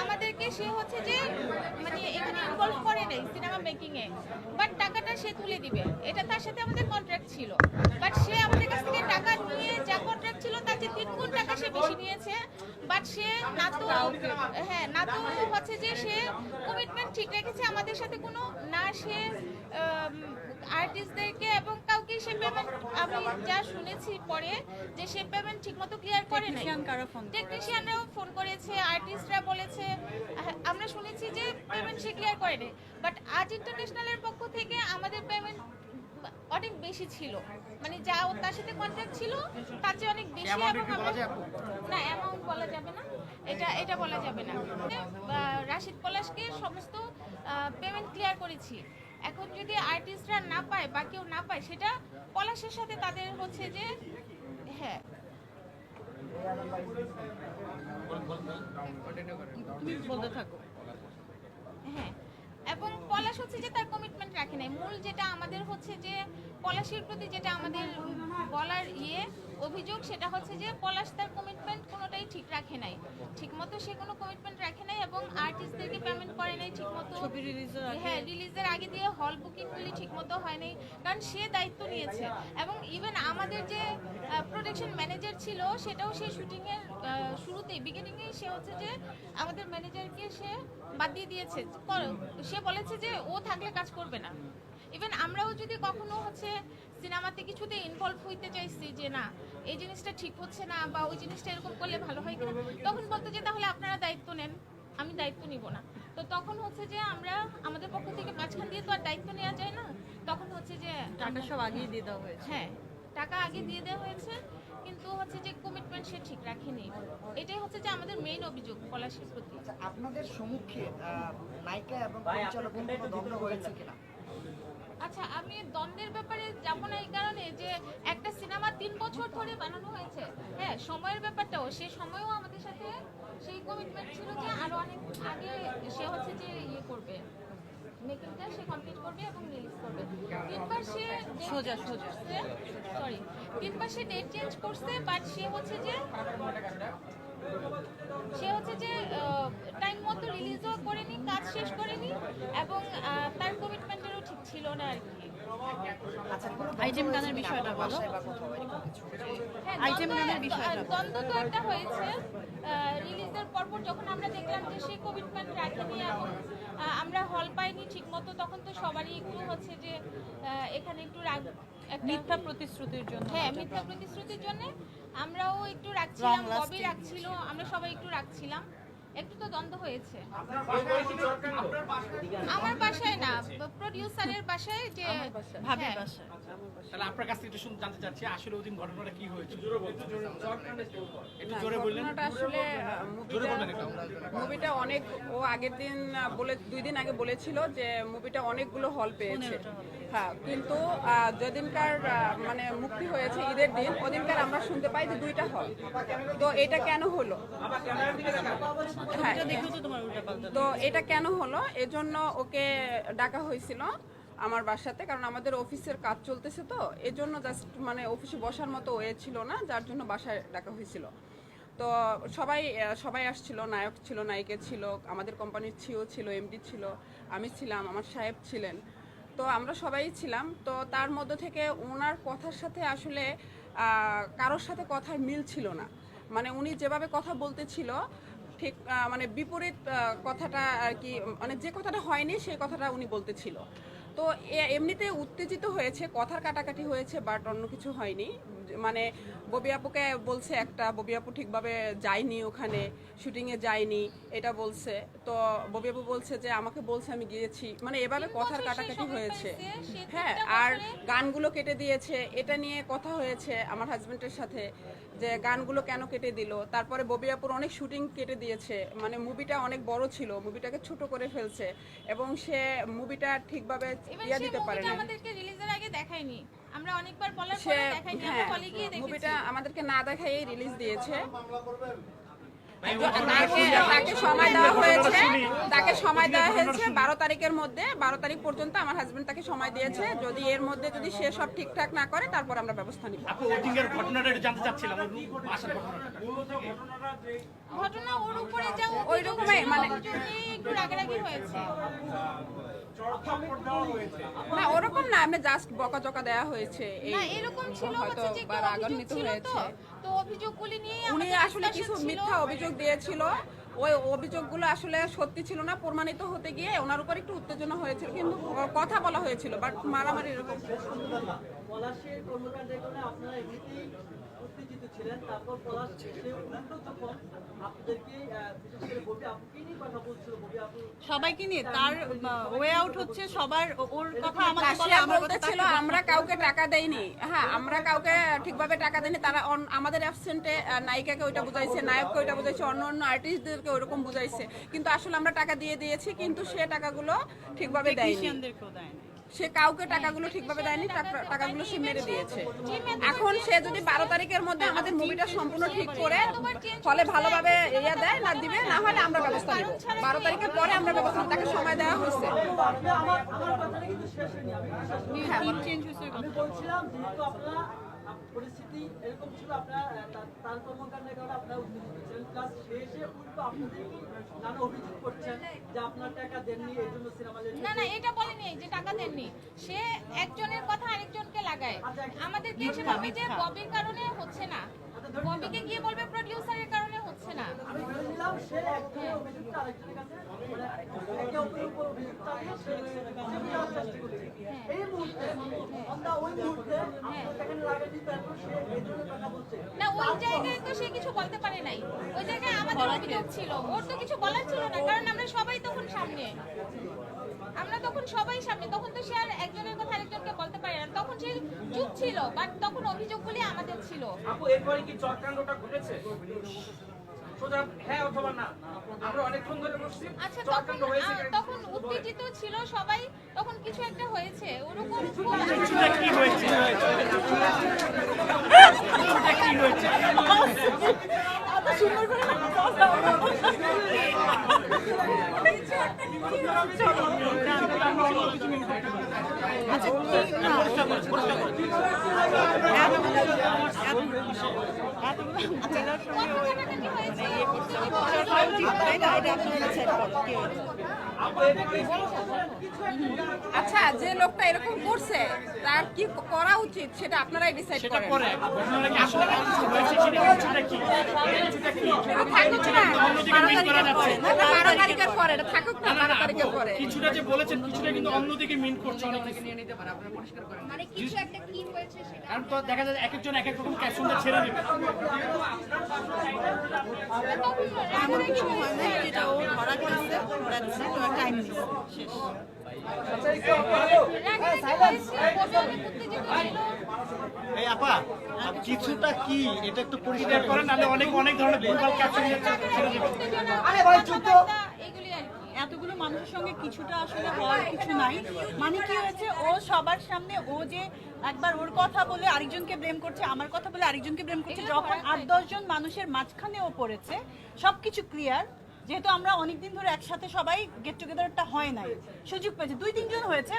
আমাদেরকে সে হচ্ছে যে মানে এখানে ইনভলভ করে নাই সিনেমা মেকিং এ বাট টাকাটা সে তুলে দিবে। এটা তার সাথে আমাদের কন্ট্রাক্ট ছিল বাট সে আমাদের কাছ থেকে টাকা নিয়ে যা কন্ট্রাক্ট ছিল তার যে তিন গুণ টাকা সে বেশি নিয়েছে বাট সে না তো হ্যাঁ না তো হচ্ছে যে সে কমিটমেন্ট ঠিক রেখেছে আমাদের সাথে কোনো না সে আর্টিস্টদেরকে এবং কাউকে সে পেমেন্ট আমি যা শুনেছি পরে যে সে পেমেন্ট ঠিকমতো ক্লিয়ার করে নাই। টেকনিশিয়ানরাও ফোন করেছে? আর্টিস্টরা বলেছে আমরা শুনেছি যে পেমেন্ট সে ক্লিয়ার করে নাই। বাট আজ ইন্টারন্যাশনালের পক্ষ থেকে আমাদের পেমেন্ট অনেক বেশি ছিল। মানে যা ওর তার সাথে কন্ট্রাক্ট ছিল তার চেয়ে অনেক বেশি এবং না অ্যামাউন্ট বলা যাবে না। এটা এটা বলা যাবে না। মানে, রাশিদ পলাশকে সমস্ত পেমেন্ট ক্লিয়ার করেছি। এখন যদি আর্টিস্টরা না পায় বা কেউ না পায় সেটা পলাশের সাথে তাদের হচ্ছে যে হ্যাঁ। বলতে থাকো হ্যাঁ। হচ্ছে যে তার কমিটমেন্ট রাখে নাই। মূল যেটা আমাদের হচ্ছে যে পলাশির প্রতি যেটা আমাদের বলার ইয়ে অভিযোগ, সেটা হচ্ছে যে পলাশ তার রাখে নাই। ঠিকমতো সে কোনো কমিটমেন্ট রাখে নাই এবং আর্টিস্টদেরকে পেমেন্ট করে নাই ঠিকমতো। ছবি রিলিজের আগে হ্যাঁ রিলিজের আগে দিয়ে হল বুকিংগুলি ঠিকমতো হয় নাই কারণ সে দায়িত্ব নিয়েছে। এবং ইভেন আমাদের যে প্রোডাকশন ম্যানেজার ছিল সেটাও সে শুটিংয়ের শুরুতেই বিগিনিংয়ে সে হচ্ছে যে আমাদের ম্যানেজারকে সে বাদ দিয়ে দিয়েছে। সে বলেছে যে ও থাকলে কাজ করবে না। ইভেন আমরাও যদি কখনো হচ্ছে সিনেমাতে কিছুতে ইনভলভ হইতে চাইছি যে না এই জিনিসটা ঠিক হচ্ছে না বা ওই জিনিসটা এরকম করলে ভালো হয় কিনা তখন বলতো যে তাহলে আপনারা দায়িত্ব নেন আমি দায়িত্ব নিব না। তো তখন হচ্ছে যে আমরা আমাদের পক্ষ থেকে মাঝখান দিয়ে তো আর দায়িত্ব নেওয়া যায় না তখন হচ্ছে যে টাকা সব আগেই দিয়ে দেওয়া হয়েছে। হ্যাঁ টাকা আগে দিয়ে দেওয়া হয়েছে কিন্তু হচ্ছে যে কমিটমেন্ট সে ঠিক রাখেনি। এটাই হচ্ছে যে আমাদের মেইন অভিযোগ পলাশের প্রতি। আচ্ছা, আপনাদের সম্মুখে নায়িকা এবং পরিচালকের কোনো দ্বন্দ্ব হয়েছে কিনা? আচ্ছা আমি দ্বন্দ্বের ব্যাপারে যাব না এই কারণে যে একটা সিনেমা তিন বছর ধরে বানানো হয়েছে হ্যাঁ সময়ের ব্যাপারটাও সে সময়ও আমাদের সাথে সেই কমিটমেন্ট ছিল যে আরও অনেক আগে সে হচ্ছে যে ইয়ে করবে মেকিংটা সে কমপ্লিট করবে এবং রিলিজ করবে তিনবার সে সোজা, সোজা। সরি তিনবার সে ডেট চেঞ্জ করছে বাট সে হচ্ছে যে সে হচ্ছে যে টাইম মতো রিলিজও করেনি কাজ শেষ করেনি এবং তার না আর কি। আচ্ছা আইটেম গানের বিষয়টা বলো। হ্যাঁ, Item দ্বন্দ্ব- গানের বিষয়টা দ্বন্দ্ব তো একটা হয়েছে রিলিজের পরপর যখন আমরা দেখলাম যে সে কমিটমেন্ট রাখেনি এবং আমরা হল পাইনি ঠিক মতো তখন তো সবারই একটু হচ্ছে যে এখানে একটু রাগ মিথ্যা প্রতিশ্রুতির জন্য হ্যাঁ মিথ্যা প্রতিশ্রুতির জন্য আমরাও একটু রাখছিলাম ববি রাখছিল আমরা সবাই একটু রাখছিলাম একটু তো দ্বন্দ্ব হয়েছে। আমার বাসায় না প্রডিউসারের বাসায় যে ভাবির হ্যাঁ। বাসায়। তাহলে আপনার কাছ থেকে একটু শুনতে জানতে চাচ্ছি আসলে ওই দিন ঘটনাটা কি হয়েছিল একটু জোরে বললেন। ঘটনাটা আসলে মুভিটা অনেক ও আগের দিন বলে দুই দিন আগে বলেছিল যে মুভিটা অনেকগুলো হল পেয়েছে। হ্যাঁ কিন্তু যেদিনকার মানে মুক্তি হয়েছে ঈদের দিন, ওদিনকার আমরা শুনতে পাই যে দুইটা হল। তো এটা কেন হলো? হ্যাঁ। তো এটা কেন হলো? এজন্য ওকে ডাকা হয়েছিল আমার বাসাতে, কারণ আমাদের অফিসের কাজ চলতেছে তো, এজন্য জাস্ট মানে অফিসে বসার মতো ওয়ে ছিল না, যার জন্য বাসায় ডাকা হয়েছিল। তো সবাই সবাই আসছিল, নায়ক ছিল, নায়িকা ছিল, আমাদের কোম্পানির সিও ছিল এমডি ছিল, আমি ছিলাম, আমার সাহেব ছিলেন। তো আমরা সবাই ছিলাম। তো তার মধ্যে থেকে ওনার কথার সাথে আসলে কারোর সাথে কথার মিল ছিল না। মানে উনি যেভাবে কথা বলতেছিল, ঠিক মানে বিপরীত কথাটা আর কি মানে যে কথাটা হয়নি সেই কথাটা উনি বলতেছিল। তো এমনিতে উত্তেজিত হয়েছে, কথার কাটাকাটি হয়েছে, বাট অন্য কিছু হয়নি। মানে ববি আপুকে বলছে একটা ববি আপু ঠিকভাবে যায়নি ওখানে শুটিংয়ে যায়নি এটা বলছে। তো ববি আপু বলছে যে আমাকে বলছে আমি গিয়েছি। মানে এভাবে কথার কাটাকাটি হয়েছে। হ্যাঁ আর গানগুলো কেটে দিয়েছে। এটা নিয়ে কথা হয়েছে আমার হাজবেন্ডের সাথে যে গানগুলো কেন কেটে দিল। তারপরে ববি আপুর অনেক শুটিং কেটে দিয়েছে। মানে মুভিটা অনেক বড় ছিল মুভিটাকে ছোট করে ফেলছে এবং সে মুভিটা ঠিকভাবে ইয়া দিতে পারে না আমাদেরকে রিলিজের আগে দেখায়নি। আমরা অনেকবার বলার পরে আমরা হ্যাঁ দেখেছি। মুভিটা আমাদেরকে না দেখাই রিলিজ দিয়েছে। তাকে তাকে সময় দেওয়া হয়েছে। তাকে সময় দেওয়া হয়েছে বারো তারিখের মধ্যে। বারো তারিখ পর্যন্ত আমার হাজবেন্ড তাকে সময় দিয়েছে। যদি এর মধ্যে যদি সে সব ঠিকঠাক না করে তারপর আমরা ব্যবস্থা নিব। ঘটনা ওর উপরে যা ওই রকমই মানে- একটু রাগারাগি হয়েছে। না ওরকম না আমি জাস্ট বকাঝকা দেওয়া হয়েছে। না এরকম ছিল হয়তো হচ্ছে যে একটু অভিযোগ ছিল তো অভিযোগগুলি নিয়ে উনি আসলে কিছু মিথ্যা অভিযোগ দিয়েছিল। ওই অভিযোগগুলো আসলে সত্যি ছিল না প্রমাণিত হতে গিয়ে ওনার উপর একটু উত্তেজনা হয়েছিল কিন্তু কথা বলা হয়েছিল বাট মারামারি এরকম। উত্তেজিত ছিলেন তারপর পলাশ সে উল্টো যখন আপনাদেরকে বিশেষ করে ববি আপুকে নিয়ে কথা বলছিল ববি আপু। সবাইকে নিয়ে তার ওয়ে আউট হচ্ছে সবার ওর কথা আমাকে বলে আমার কথা বলে। আমরা কাউকে টাকা দেইনি। হ্যাঁ আমরা কাউকে ঠিকভাবে টাকা দেইনি। তারা অন- আমাদের অ্যাবসেন্টে নায়িকাকে ওইটা বুঝাইছে নায়ককে ওইটা বুঝাইছে অন্য অন্য আর্টিস্টদেরকে ওইরকম বুঝাইছে। কিন্তু আসলে আমরা টাকা দিয়ে দিয়েছি কিন্তু সে টাকাগুলো ঠিকভাবে দেয়নি। টেকনিশিয়ানদেরকেও দেয় না। সে কাউকে টাকাগুলো ঠিকভাবে দেয়নি টাকাগুলো সে মেরে দিয়েছে। এখন সে যদি বারো তারিখের মধ্যে আমাদের মুভিটা সম্পূর্ণ ঠিক করে ফলে ভালোভাবে ইয়া দেয় না দিবে না হলে আমরা ব্যবস্থা নিব। বারো তারিখের পরে আমরা ব্যবস্থা তাকে সময় দেওয়া হয়েছে। হ্যাঁ, টিম চেঞ্জ হয়েছে ওই আমি কথা। বলছিলাম যেহেতু আপনারা আপ- পরিস্থিতি এরকম ছিল আপনারা তার- তার কর্মকাণ্ডের কারণে আপনারা উত্তেজিত ছিলেন প্লাস সে উল্টো আপনাদেরকে নানা অভিযোগ করছেন যে আপনার টাকা দেননি এই জন্য সিনেমা না না এটা বলেনি যে টাকা দেননি। সে একজনের কথা আরেকজনকে লাগায়। আমাদেরকে এসে বলবে যে ববির কারণে হচ্ছে না। ববিকে গিয়ে বলবে প্রোডিউসারের কারণে না। মানে ধরনের কথা বলছে। না ওই জায়গায় তো সে কিছু বলতে পারে নাই। ওই জায়গায় আমাদের অভিযোগ ছিল। ওর তো কিছু বলার ছিল না কারণ আমরা সবাই তখন সামনে। আমরা তখন সবাই সামনে। তখন তো সে আর একজনের কথা আরেকজনকে বলতে পারে না। তখন সে চুপ ছিল বাট তখন অভিযোগগুলি আমাদের ছিল। আপু এরপরে কি চক্রান্তটা ঘটেছে? সোজা হ্যাঁ অথবা না। আমরা অনেকক্ষণ ধরে বসছি। আচ্ছা তখন তখন উত্তেজিত ছিল সবাই? তখন কিছু একটা হয়েছে? ওরকম কি হয়েছে কি হয়েছে? কি না ঘটনাটা হয়েছে আচ্ছা যে লোকটা এরকম করছে তার কি করা উচিত সেটা আপনারাই ডিসাইড সেটা করেন। থাকুক না বারো তারিখের পরে। থাকুক না তারিখের পরে কিছুটা যে বলেছেন কিছুটা কিন্তু অন্যদিকে মিন করছে অনেক কিছু। মানে কিছু একটা কি হয়েছে সেটা কারণ তো দেখা যায় এক একজন এক এক রকম ক্যাপশনটা ছেড়ে দেবে। তখন এমন কিছু হয় না যেটা ও ধরা ওর এই আপা কিছুটা কি এটা একটু পরিষ্কার করেন নাহলে অনেক অনেক ধরনের ভুলভাল ক্যাপশন ছেড়ে দেবে। আরে ভাই চুপ তো। এতগুলো মানুষের সঙ্গে কিছুটা আসলে হওয়ার কিছু নাই। মানে কি হয়েছে ও সবার সামনে ও যে একবার ওর কথা বলে আরেকজনকে ব্লেম করছে আমার কথা বলে আরেকজনকে ব্লেম করছে যখন আট দশজন মানুষের মাঝখানে ও পড়েছে সবকিছু ক্লিয়ার যেহেতু আমরা অনেকদিন ধরে একসাথে সবাই গেট টুগেদারটা হয় নাই। সুযোগ পেয়েছে। দুই তিনজন হয়েছে